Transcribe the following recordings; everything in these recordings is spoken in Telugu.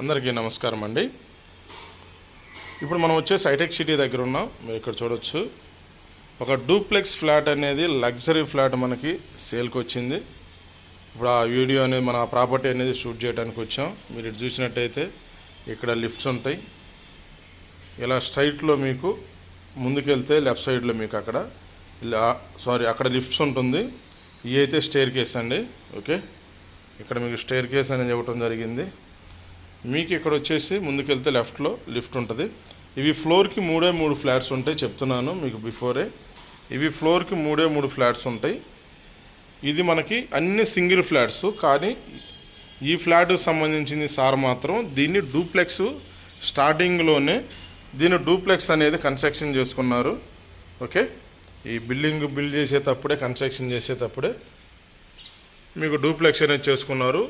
అందరికీ నమస్కారం అండి. ఇప్పుడు మనం వచ్చేసి హైటెక్ సిటీ దగ్గర ఉన్నాం. మీరు ఇక్కడ చూడొచ్చు. ఒక డూప్లెక్స్ ఫ్లాట్ అనేది లగ్జరీ ఫ్లాట్ మనకి సేల్కి వచ్చింది. ఇప్పుడు ఆ వీడియో అనేది మన ప్రాపర్టీ అనేది షూట్ చేయడానికి వచ్చాం. మీరు ఇటు చూసినట్టయితే ఇక్కడ లిఫ్ట్స్ ఉంటాయి. ఇలా స్ట్రైట్లో మీకు ముందుకెళ్తే లెఫ్ట్ సైడ్లో మీకు అక్కడ సారీ అక్కడ లిఫ్ట్స్ ఉంటుంది. ఇవి అయితే స్టేర్ కేస్ అండి. ఓకే? ఇక్కడ మీకు స్టేర్ కేస్ అనేది ఇవ్వటం జరిగింది. మీకు ఇక్కడ వచ్చేసి ముందుకెళ్తే లెఫ్ట్లో లిఫ్ట్ ఉంటుంది. ఇవి ఫ్లోర్కి మూడే మూడు ఫ్లాట్స్ ఉంటాయి చెప్తున్నాను మీకు బిఫోరే. ఇవి ఫ్లోర్కి మూడే మూడు ఫ్లాట్స్ ఉంటాయి. ఇది మనకి అన్ని సింగిల్ ఫ్లాట్స్ కానీ ఈ ఫ్లాట్కి సంబంధించింది సార్ మాత్రం దీన్ని డూప్లెక్స్ స్టార్టింగ్లోనే దీన్ని డూప్లెక్స్ అనేది కన్స్ట్రక్షన్ చేసుకున్నారు. ఓకే? ఈ బిల్డింగ్ బిల్డ్ చేసేటప్పుడే కన్స్ట్రక్షన్ చేసేటప్పుడే మీకు డూప్లెక్స్ అనేది చేసుకున్నారు.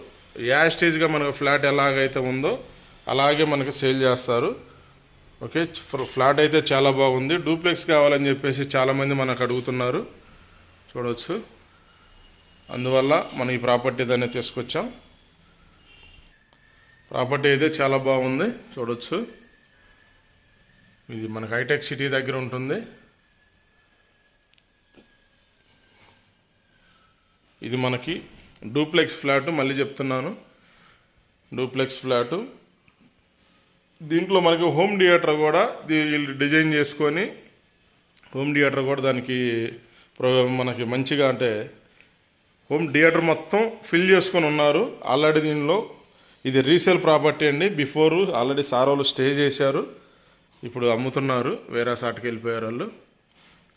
యా స్టేజ్గా మనకు ఫ్లాట్ ఎలాగైతే ఉందో అలాగే మనకు సేల్ చేస్తారు. ఓకే ఫ్లాట్ అయితే చాలా బాగుంది. డూప్లెక్స్ కావాలని చెప్పేసి చాలామంది మనకు అడుగుతున్నారు. చూడవచ్చు అందువల్ల మనం ఈ ప్రాపర్టీ దాన్ని తీసుకొచ్చాం. ప్రాపర్టీ అయితే చాలా బాగుంది. చూడవచ్చు ఇది మనకు హైటెక్ సిటీ దగ్గర ఉంటుంది. ఇది మనకి డూప్లెక్స్ ఫ్లాట్ మళ్ళీ చెప్తున్నాను. Duplex flat. దీంట్లో మనకి హోమ్ థియేటర్ కూడా వీళ్ళు డిజైన్ చేసుకొని హోమ్ థియేటర్ కూడా దానికి ప్రో మనకి మంచిగా అంటే హోమ్ థియేటర్ మొత్తం ఫిల్ చేసుకొని ఉన్నారు. ఆల్రెడీ దీనిలో ఇది రీసేల్ ప్రాపర్టీ అండి. బిఫోర్ ఆల్రెడీ సార్ వాళ్ళు స్టే చేశారు. ఇప్పుడు అమ్ముతున్నారు. వేరే సాటికి వెళ్ళిపోయారు వాళ్ళు.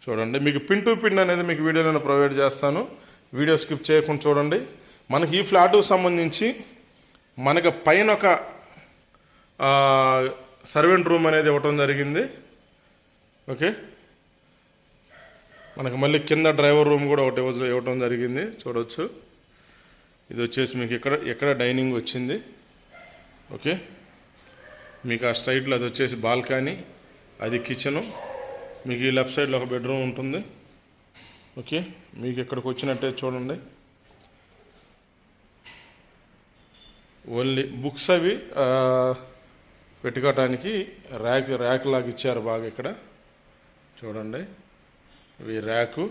చూడండి. మీకు పిన్ టు పిన్ అనేది మీకు వీడియో నేను ప్రొవైడ్ చేస్తాను. వీడియో స్కిప్ చేయకుండా చూడండి. మనకి ఈ ఫ్లాట్కు సంబంధించి మనకు పైన ఒక సర్వెంట్ రూమ్ అనేది ఇవ్వటం జరిగింది. ఓకే? మనకు మళ్ళీ కింద డ్రైవర్ రూమ్ కూడా ఒకటి ఇవ్వటం జరిగింది. చూడవచ్చు ఇది వచ్చేసి మీకు ఇక్కడ ఎక్కడ డైనింగ్ వచ్చింది. ఓకే? మీకు ఆ స్ట్రైట్లో అది వచ్చేసి బాల్కనీ అది కిచెను. మీకు ఈ లెఫ్ట్ సైడ్లో ఒక బెడ్రూమ్ ఉంటుంది. ఓకే మీకు ఇక్కడికి వచ్చినట్టే చూడండి. ఓన్లీ బుక్స్ అవి పెట్టుకోవటానికి ర్యాక్ ర్యాక్ లాగా ఇచ్చారు బాగా ఇక్కడ. చూడండి ఇవి ర్యాకు.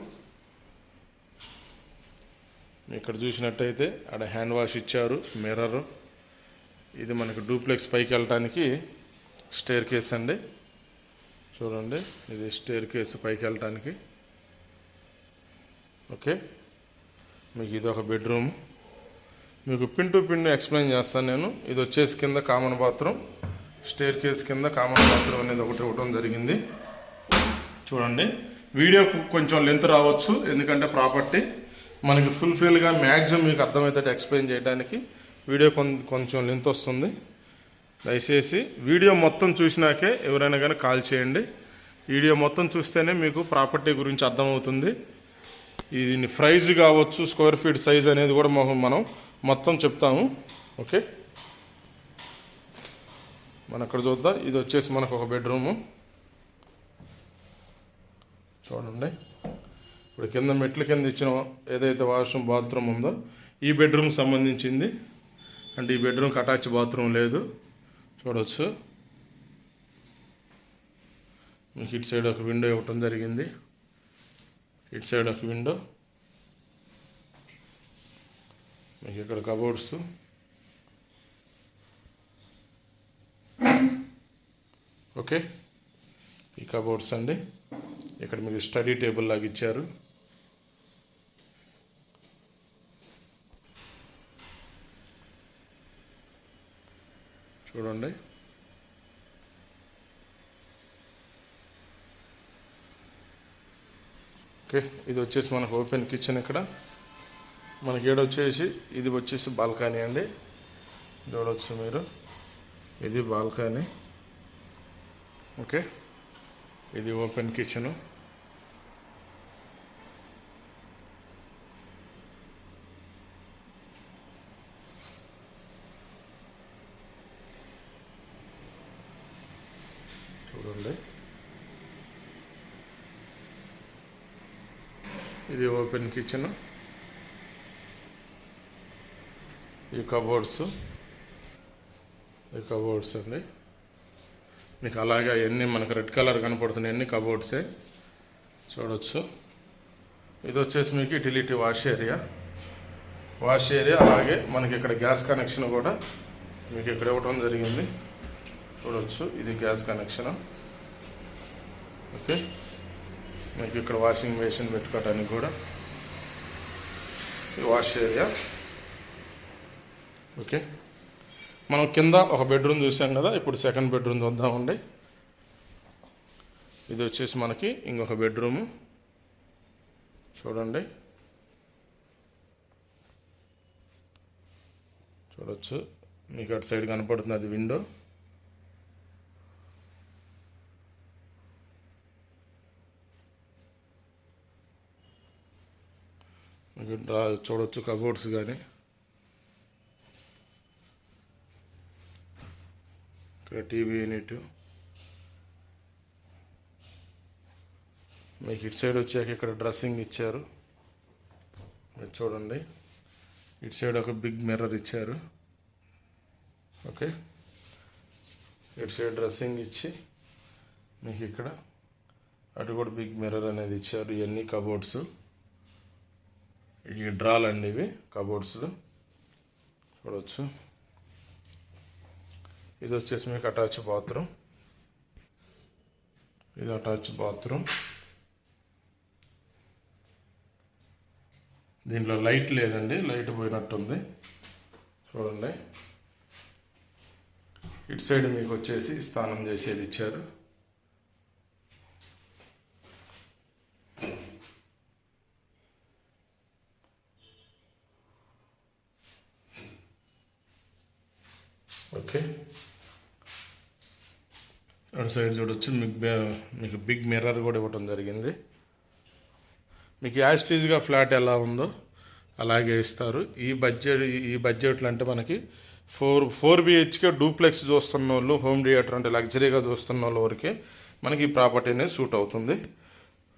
ఇక్కడ చూసినట్టయితే ఆడ హ్యాండ్ వాష్ ఇచ్చారు మిర్రర్. ఇది మనకు డూప్లెక్స్ పైకి వెళ్ళటానికి స్టేర్ కేస్ అండి. చూడండి ఇది స్టేర్ కేస్ పైకి వెళ్ళటానికి. ఓకే? మీకు ఇది ఒక బెడ్రూమ్. మీకు పిన్ టు పిన్ ఎక్స్ప్లెయిన్ చేస్తాను నేను. ఇది వచ్చేసి కింద కామన్ బాత్రూమ్ స్టేర్ కేస్ కింద కామన్ బాత్రూమ్ అనేది ఒకటి ఇవ్వడం జరిగింది. చూడండి. వీడియో కొంచెం లెంత్ రావచ్చు ఎందుకంటే ప్రాపర్టీ మనకి ఫుల్ఫిల్గా మ్యాక్సిమం మీకు అర్థమవుతుంది ఎక్స్ప్లెయిన్ చేయడానికి వీడియో కొం కొంచెం లెంత్ వస్తుంది. దయచేసి వీడియో మొత్తం చూసినాకే ఎవరైనా కానీ కాల్ చేయండి. వీడియో మొత్తం చూస్తేనే మీకు ప్రాపర్టీ గురించి అర్థమవుతుంది. దీని ప్రైజ్ కావచ్చు స్క్వేర్ ఫీట్ సైజ్ అనేది కూడా మొ- మనం మొత్తం చెప్తాము. ఓకే? మనం అక్కడ చూద్దాం? ఇది వచ్చేసి మనకు ఒక బెడ్రూము. చూడండి. ఇప్పుడు కింద మెట్ల కింద ఇచ్చిన ఏదైతే వాష్రూమ్ బాత్రూమ్ ఉందో ఈ బెడ్రూమ్ సంబంధించింది. అంటే ఈ బెడ్రూమ్కి అటాచ్ బాత్రూమ్ లేదు. చూడవచ్చు మీకు ఇటు సైడ్ ఒక విండో ఇవ్వటం జరిగింది. ఇటు సైడ్ ఒక విండో. మీకు ఇక్కడ కబోర్డ్స్ ఓకే. ఈ కబోర్డ్స్ అండి. ఇక్కడ మీకు స్టడీ టేబుల్ లాగా ఇచ్చారు. చూడండి. ఓకే ఇది వచ్చేసి మనకు ఓపెన్ కిచెన్ ఇక్కడ. మనకి ఏడొచ్చేసి ఇది వచ్చేసి బాల్కనీ అండి. చూడవచ్చు మీరు. ఇది బాల్కనీ. ఓకే ఇది ఓపెన్ కిచెను చూడండి ఇది ఓపెన్ కిచెన్. ఈ కబోర్డ్స్. ఈ కబోర్డ్స్ అండి. మీకు అలాగే అవన్నీ మనకు రెడ్ కలర్ కనపడుతున్నాయి అన్ని కబోర్డ్సే చూడవచ్చు ఇది వచ్చేసి మీకు utility wash area. Wash area అలాగే మనకి ఇక్కడ గ్యాస్ కనెక్షన్ కూడా మీకు ఇక్కడ ఇవ్వడం జరిగింది. చూడవచ్చు ఇది గ్యాస్ కనెక్షన్. ఓకే. మీకు ఇక్కడ వాషింగ్ మెషిన్ పెట్టుకోవడానికి కూడా వాష్ ఏరియా ఓకే మనం కింద ఒక బెడ్రూమ్ చూసాం కదా ఇప్పుడు సెకండ్ బెడ్రూమ్ చూద్దామండి. ఇది వచ్చేసి మనకి ఇంకొక బెడ్రూము చూడండి. చూడొచ్చు. మీకు అటు సైడ్ కనపడుతుంది అది విండో మీకు డ్రా కబోర్డ్స్ కానీ ఇక్కడ టీవీ యూనిట్. మీకు ఇటు సైడ్ వచ్చాక ఇక్కడ డ్రెస్సింగ్ ఇచ్చారు. మీరు చూడండి. ఇటు సైడ్ ఒక బిగ్ మిర్రర్ ఇచ్చారు. ఓకే? ఇటు సైడ్ డ్రెస్సింగ్ ఇచ్చి మీకు ఇక్కడ అటు కూడా బిగ్ మిర్రర్ అనేది ఇచ్చారు. ఇవన్నీ కబోర్డ్స్. ఈ డ్రాలు అండి ఇవి కబోర్డ్స్లు చూడవచ్చు ఇది వచ్చేసి మీకు అటాచ్ బాత్రూమ్ ఇది అటాచ్ బాత్రూమ్ దీంట్లో లైట్ లేదండి లైట్ పోయినట్టుంది. చూడండి. ఇటు సైడ్ మీకు వచ్చేసి స్నానం చేసేది ఇచ్చారు. ఓకే. అటు సైడ్ చూడొచ్చు. మీకు మీకు బిగ్ మిర్రర్ కూడా ఇవ్వడం జరిగింది. మీకు యాస్టీజ్గా ఫ్లాట్ ఎలా ఉందో అలాగే ఇస్తారు. ఈ బడ్జెట్ ఈ బడ్జెట్లు అంటే మనకి ఫోర్ ఫోర్ బిహెచ్కే డూప్లెక్స్ చూస్తున్న వాళ్ళు హోమ్ థియేటర్ అంటే లగ్జరీగా చూస్తున్న వాళ్ళ వరకే మనకి ఈ ప్రాపర్టీ అనేది సూట్ అవుతుంది.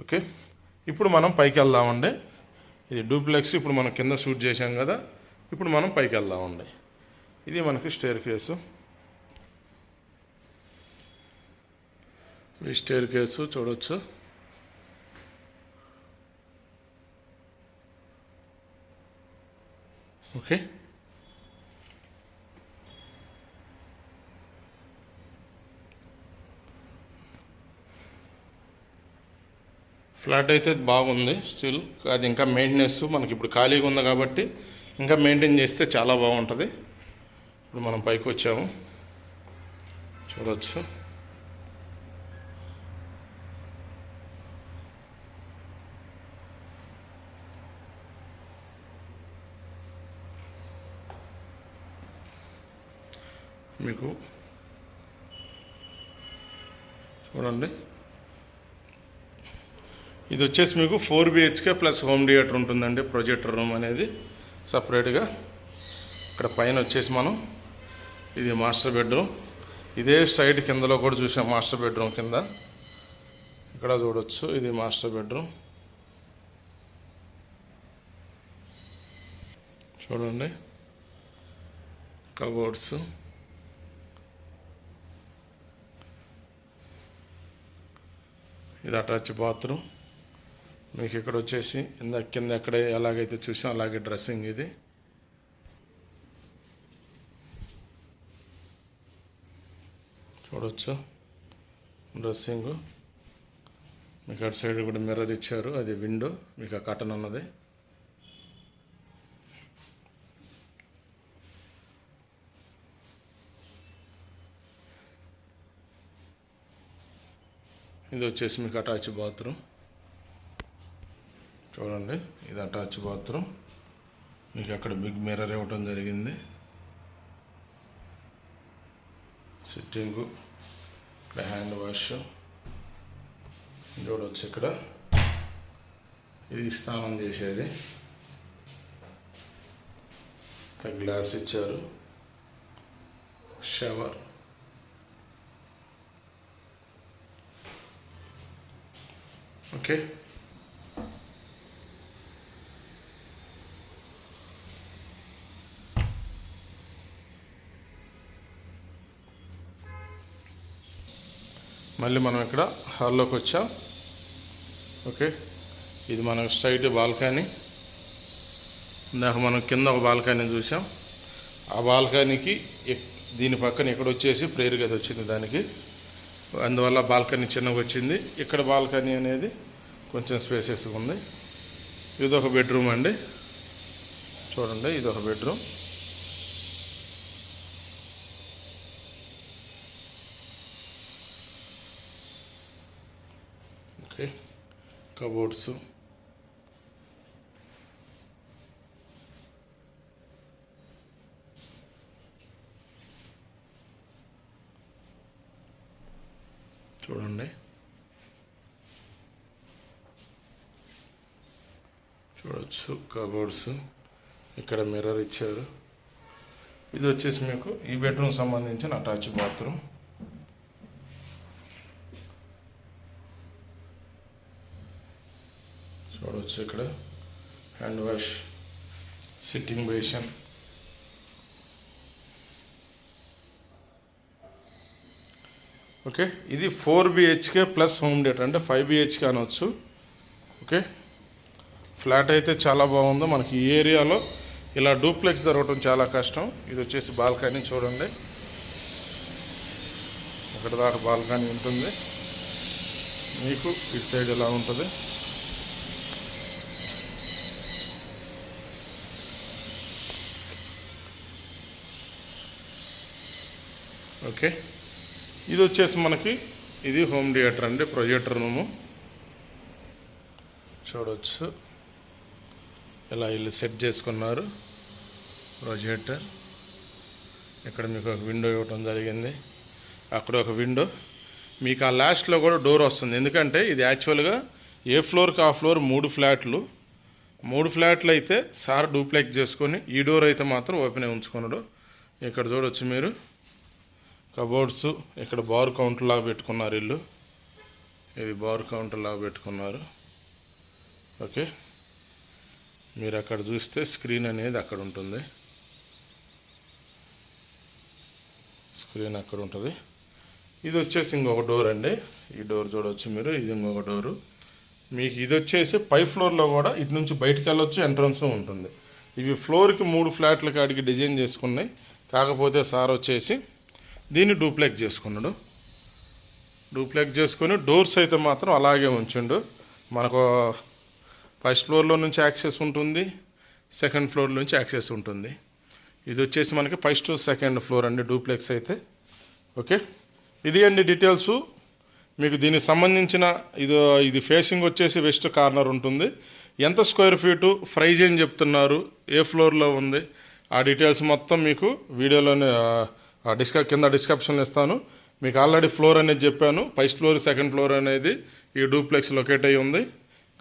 ఓకే. ఇప్పుడు మనం పైకి వెళ్దామండి. ఇది డూప్లెక్స్ ఇప్పుడు మనం కింద షూట్ చేసాం కదా. ఇప్పుడు మనం పైకి వెళ్దామండి. ఇది మనకి స్టేర్ కేసు ఈ స్టేర్ కేసు చూడొచ్చు. ఓకే ఫ్లాట్ అయితే బాగుంది స్టిల్ అది ఇంకా మెయింటెనెన్స్ మనకి ఇప్పుడు ఖాళీగా ఉంది కాబట్టి ఇంకా మెయింటైన్ చేస్తే చాలా బాగుంటుంది. ఇప్పుడు మనం పైకి వచ్చాము. చూడవచ్చు మీకు చూడండి. ఇది వచ్చేసి మీకు four BHK plus home theatre ఉంటుందండి ప్రొజెక్టర్ రూమ్ అనేది. సపరేట్గా ఇక్కడ పైన వచ్చేసి మనం ఇది మాస్టర్ బెడ్రూమ్. ఇదే స్ట్రైట్ కిందలో కూడా చూసాం మాస్టర్ బెడ్రూమ్ కింద. ఇక్కడ చూడొచ్చు ఇది మాస్టర్ బెడ్రూమ్. చూడండి. కబోర్డ్స్. ఇది అటాచ్ బాత్రూమ్. మీకు ఇక్కడ వచ్చేసి ఇంద కింద ఎక్కడ ఎలాగైతే చూసాం అలాగే డ్రెస్సింగ్ ఇది. చూడవచ్చు డ్రెస్సింగ్. మీకు అటు సైడ్ కూడా మిర్రర్ ఇచ్చారు. అది విండో. మీకు ఆ కటన్ ఉన్నది. ఇది వచ్చేసి మీకు అటాచ్ బాత్రూమ్. చూడండి. ఇది అటాచ్ బాత్రూమ్. మీకు అక్కడ బిగ్ మిర్రర్ ఇవ్వటం జరిగింది. సిట్టింగు ఇక్కడ హ్యాండ్ వాష్ చూడవచ్చు ఇక్కడ. ఇది స్నానం చేసేది. ఇక్కడ గ్లాస్ ఇచ్చారు. షవర్ ఓకే మళ్ళీ మనం ఇక్కడ హాల్లోకి వచ్చాం. ఓకే. ఇది మన స్ట్రైట్ బాల్కనీ. ఇందాక మనం కింద ఒక బాల్కనీ చూసాం. ఆ బాల్కనీకి దీని పక్కన ఇక్కడ వచ్చేసి ప్రేయర్ గది వచ్చింది దానికి. అందువల్ల బాల్కనీ చిన్నగా వచ్చింది. ఇక్కడ బాల్కనీ అనేది కొంచెం స్పేసెస్గా ఉంది. ఇది ఒక బెడ్రూమ్ అండి. చూడండి ఇది ఒక బెడ్రూమ్ ఓకే కబోర్డ్స్. చూడండి. చూడొచ్చు కబోర్డ్స్. ఇక్కడ మిర్రర్ ఇచ్చారు. ఇది వచ్చేసి మీకు ఈ బెడ్రూమ్ సంబంధించిన అటాచ్ బాత్రూమ్. చూడవచ్చు ఇక్కడ hand wash sitting basin okay ఇది four BHK plus home theatre అంటే ఫైవ్ బిహెచ్కే అనవచ్చు ఓకే ఫ్లాట్ అయితే చాలా బాగుందో. మనకి ఈ ఏరియాలో ఇలా డూప్లెక్స్ దొరకటం చాలా కష్టం. ఇది వచ్చేసి బాల్కనీ చూడండి. అక్కడ దాకా బాల్కనీ ఉంటుంది. మీకు ఇటు సైడ్ ఎలా ఉంటుంది? ఓకే. ఇది వచ్చేసి మనకి ఇది హోమ్ థియేటర్ అండి ప్రొజెక్టర్ రూము. చూడవచ్చు ఇలా వీళ్ళు సెట్ చేసుకున్నారు. ప్రొజెక్టర్. ఇక్కడ మీకు ఒక విండో ఇవ్వటం జరిగింది. అక్కడ ఒక విండో. మీకు ఆ లాస్ట్లో కూడా డోర్ వస్తుంది. ఎందుకంటే ఇది యాక్చువల్గా ఏ ఫ్లోర్కి ఆ ఫ్లోర్ మూడు ఫ్లాట్లు. మూడు ఫ్లాట్లు అయితే సార్ డూప్లెక్స్ చేసుకొని ఈ డోర్ అయితే మాత్రం ఓపెన్ అయి ఉంచుకున్నాడు. ఇక్కడ చూడవచ్చు మీరు. కబోర్డ్స్ ఇక్కడ బార్ కౌంటర్ లాగా పెట్టుకున్నారు ఇల్లు. ఇది బార్ కౌంటర్ లాగా పెట్టుకున్నారు. ఓకే. మీరు అక్కడ చూస్తే స్క్రీన్ అనేది అక్కడ ఉంటుంది. స్క్రీన్ అక్కడ ఉంటుంది. ఇది వచ్చేసి ఇంకొక డోర్ అండి. ఈ డోర్ చూడవచ్చు మీరు. ఇది ఇంకొక డోరు. మీకు ఇది వచ్చేసి పై ఫ్లోర్లో కూడా ఇటు నుంచి బయటకు వెళ్ళొచ్చు ఎంట్రన్స్ ఉంటుంది. ఇవి ఫ్లోర్కి మూడు ఫ్లాట్ల కాడికి డిజైన్ చేసుకున్నాయి. కాకపోతే సార్ వచ్చేసి దీన్ని డూప్లెక్స్ చేసుకున్నాడు. డూప్లెక్స్ చేసుకొని డోర్స్ అయితే మాత్రం అలాగే ఉంచిండు. మనకు ఫస్ట్ ఫ్లోర్లో నుంచి యాక్సెస్ ఉంటుంది సెకండ్ ఫ్లోర్ నుంచి యాక్సెస్ ఉంటుంది. ఇది వచ్చేసి మనకి ఫస్ట్ సెకండ్ ఫ్లోర్ అండి డూప్లెక్స్ అయితే. ఓకే? ఇది అండి డీటెయిల్స్. మీకు దీనికి సంబంధించిన ఇది ఇది ఫేసింగ్ వచ్చేసి వెస్ట్ కార్నర్ ఉంటుంది. ఎంత స్క్వేర్ ఫీటు ప్రైజ్ ఏం చెప్తున్నారు ఏ ఫ్లోర్లో ఉంది ఆ డీటెయిల్స్ మొత్తం మీకు వీడియోలోనే డిస్క కింద డిస్క్రిప్షన్లో ఇస్తాను. మీకు ఆల్రెడీ ఫ్లోర్ అనేది చెప్పాను. ఫస్ట్ ఫ్లోర్ సెకండ్ ఫ్లోర్ అనేది ఈ డూప్లెక్స్ లొకేట్ అయ్యి ఉంది.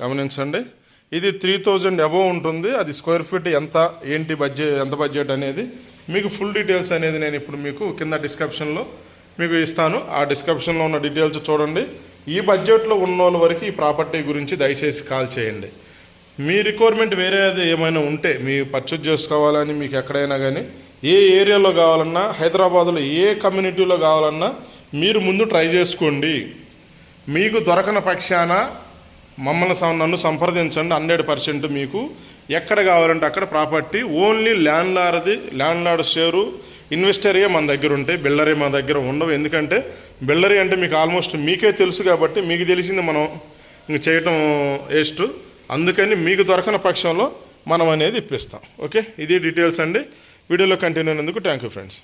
గమనించండి. ఇది త్రీ థౌజండ్ అబోవ్ ఉంటుంది. అది స్క్వేర్ ఫీట్ ఎంత ఏంటి బడ్జెట్ ఎంత బడ్జెట్ అనేది. మీకు ఫుల్ డీటెయిల్స్ అనేది నేను ఇప్పుడు మీకు కింద డిస్క్రిప్షన్లో మీకు ఇస్తాను. ఆ డిస్క్రిప్షన్లో ఉన్న డీటెయిల్స్ చూడండి. ఈ బడ్జెట్లో ఉన్న వాళ్ళ వరకు ఈ ప్రాపర్టీ గురించి దయచేసి కాల్ చేయండి. మీ రిక్వైర్మెంట్ వేరేది ఏమైనా ఉంటే మీ పర్చేజ్ చేసుకోవాలని మీకు ఎక్కడైనా కానీ ఏ ఏరియాలో కావాలన్నా హైదరాబాద్లో ఏ కమ్యూనిటీలో కావాలన్నా మీరు ముందు ట్రై చేసుకోండి. మీకు దొరకని పక్షాన మమ్మల్ని నన్ను సంప్రదించండి. హండ్రెడ్ పర్సెంట్ మీకు ఎక్కడ కావాలంటే అక్కడ property only landlord landlord share ఇన్వెస్టరే మన దగ్గర ఉంటాయి బిల్డరే మా దగ్గర ఉండవు. ఎందుకంటే బిల్డరీ అంటే మీకు ఆల్మోస్ట్ మీకే తెలుసు కాబట్టి మీకు తెలిసింది మనం ఇంక చేయటం వేస్ట్. అందుకని మీకు దొరకని పక్షంలో మనం అనేది ఇప్పిస్తాం. ఓకే? ఇది డీటెయిల్స్ అండి. వీడియోలో కంటిన్యూ అయినందుకు థ్యాంక్ యూ ఫ్రెండ్స్.